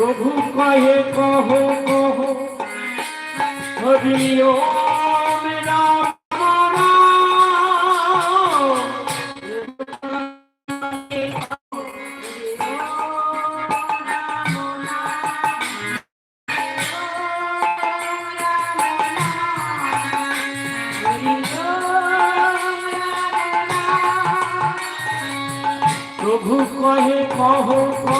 প্রভু কহে কহ। কহ হরি প্রভু কহে কহ কহ।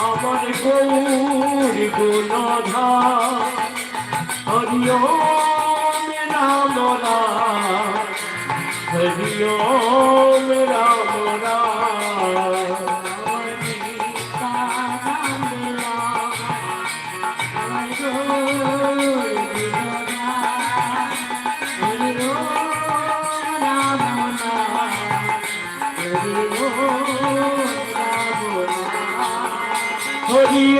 আমার Gauri গুণধা। Hari Ram Ram Hari Ram Ram Hari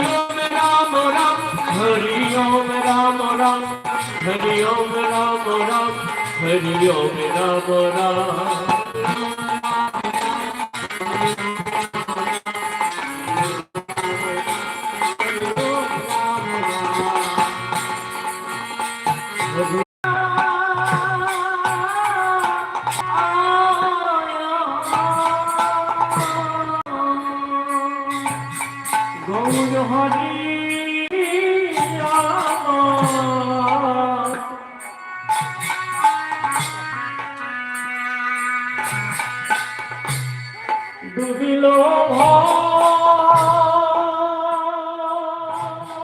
Om Ram Ram Hari Om Ram Ram Gour Hari ডুবিল